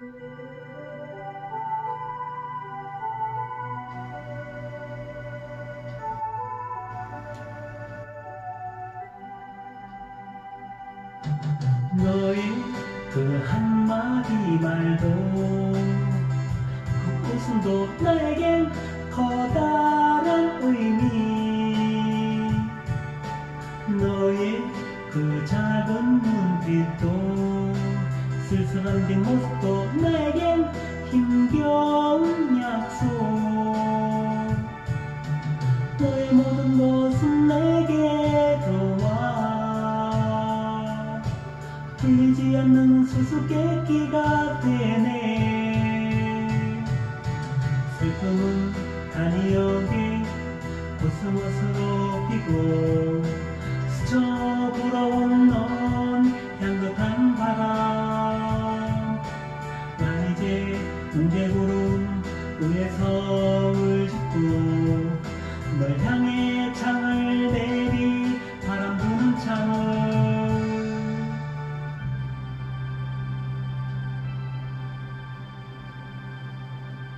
너의 그 한마디 말도 그 웃음도 나에겐 커다란 의미 쓸쓸한 뒷모습도 나에겐 힘겨운 약속. 너의 모든 것은 내게로 와. 풀리지 않는 수수께끼가 되네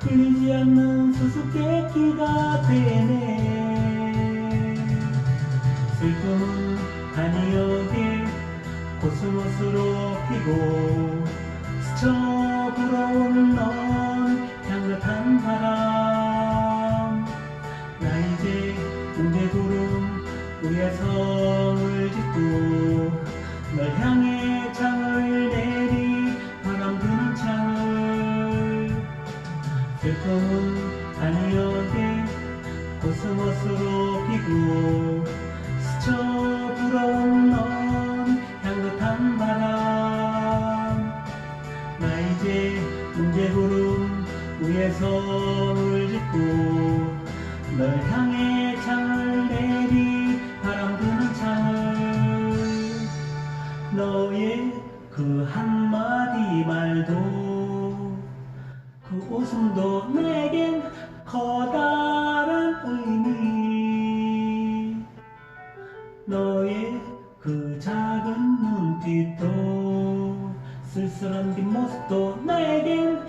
풀리지 않는 수수께끼가 되네. 슬픔은 단이역에 코스모스로 피고 스쳐 불어온 넌 향긋한 바람. 나 이제 동대구름 위에 성을 짓고 널 향해 아니어게 코스모스로 피고 스쳐 불어온 넌 향긋한 바람. 나 이제 문제구름 위에 성을 짓고 널 향해 dito Sisiran di mosto na egin